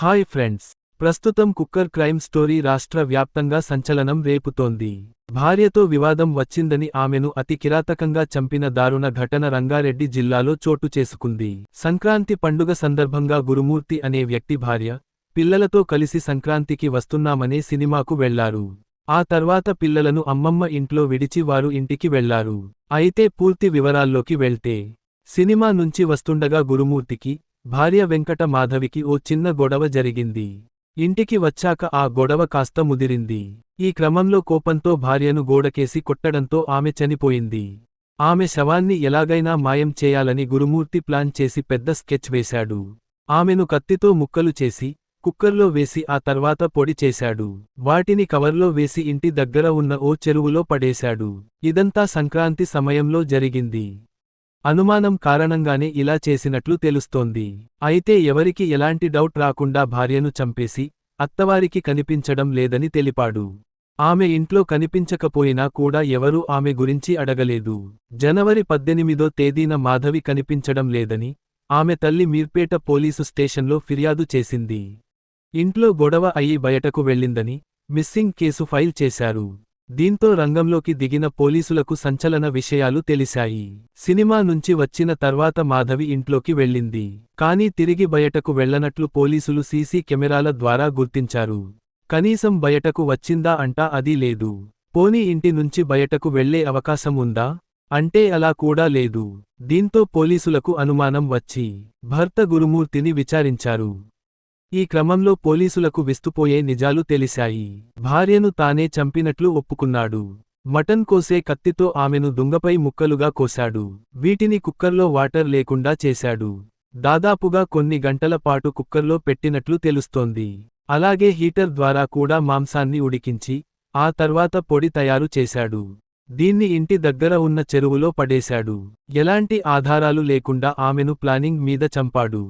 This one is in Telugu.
హాయ్ ఫ్రెండ్స్ ప్రస్తుతం కుక్కర్ క్రైమ్ స్టోరీ రాష్ట్ర వ్యాప్తంగా సంచలనం రేపుతోంది. భార్యతో వివాదం వచ్చిందని ఆమెను అతి కిరాతకంగా చంపిన దారుణ ఘటన రంగారెడ్డి జిల్లాలో చోటు చేసుకుంది. సంక్రాంతి పండుగ సందర్భంగా గురుమూర్తి అనే వ్యక్తి భార్య పిల్లలతో కలిసి సంక్రాంతికి వస్తున్నామనే సినిమాకు వెళ్ళారు. ఆ తర్వాత పిల్లలను అమ్మమ్మ ఇంట్లో విడిచి వారు ఇంటికి వెళ్ళారు. అయితే పూర్తి వివరాల్లోకి వెళ్తే సినిమా నుంచి వస్తుండగా గురుమూర్తికి భార్య వెంకట మాధవికి ఓ చిన్న గొడవ జరిగింది. ఇంటికి వచ్చాక ఆ గొడవ కాస్త ముదిరింది. ఈ క్రమంలో కోపంతో భార్యను గోడకేసి కొట్టడంతో ఆమె చనిపోయింది. ఆమె శవాన్ని ఎలాగైనా మాయం చేయాలని గురుమూర్తి ప్లాన్ చేసి పెద్ద స్కెచ్ వేశాడు. ఆమెను కత్తితో ముక్కలు చేసి కుక్కర్లో వేసి ఆ తర్వాత పొడి చేశాడు. వాటిని కవర్లో వేసి ఇంటి దగ్గర ఉన్న ఓ చెరువులో పడేశాడు. ఇదంతా సంక్రాంతి సమయంలో జరిగింది. అనుమానం కారణంగానే ఇలా చేసినట్లు తెలుస్తోంది. అయితే ఎవరికి ఎలాంటి డౌట్ రాకుండా భార్యను చంపేసి అత్తవారికి కనిపించడం లేదని తెలిపాడు. ఆమె ఇంట్లో కనిపించకపోయినా కూడా ఎవరూ ఆమె గురించి అడగలేదు. జనవరి పద్దెనిమిదో తేదీన మాధవి కనిపించడం లేదని ఆమె తల్లి మీర్పేట పోలీసు స్టేషన్లో ఫిర్యాదు చేసింది. ఇంట్లో గొడవ అయి బయటకు వెళ్ళిందని మిస్సింగ్ కేసు ఫైల్ చేశారు. దీంతో రంగంలోకి దిగిన పోలీసులకు సంచలన విషయాలు తెలిశాయి. సినిమా నుంచి వచ్చిన తర్వాత మాధవి ఇంట్లోకి వెళ్ళింది. కానీ తిరిగి బయటకు వెళ్ళనట్లు పోలీసులు సీసీ కెమెరాల ద్వారా గుర్తించారు. కనీసం బయటకు వచ్చిందా అంటా అది లేదు. పోనీ ఇంటి నుంచి బయటకు వెళ్ళే అవకాశం ఉందా? అంటే అలా కూడా లేదు. దీంతో పోలీసులకు అనుమానం వచ్చి భర్త గురుమూర్తిని విచారించారు. ఈ క్రమంలో పోలీసులకు విస్తుపోయే నిజాలు తెలిశాయి. భార్యను తానే చంపినట్లు ఒప్పుకున్నాడు. మటన్ కోసే కత్తితో ఆమెను దుంగపై ముక్కలుగా కోశాడు. వీటిని కుక్కర్లో వాటర్ లేకుండా చేశాడు. దాదాపుగా కొన్ని గంటల పాటు కుక్కర్లో పెట్టినట్లు తెలుస్తోంది. అలాగే హీటర్ ద్వారా కూడా మాంసాన్ని ఉడికించి ఆ తర్వాత పొడి తయారు చేశాడు. దీన్ని ఇంటి దగ్గర ఉన్న చెరువులో పడేశాడు. ఎలాంటి ఆధారాలు లేకుండా ఆమెను ప్లానింగ్ మీద చంపాడు.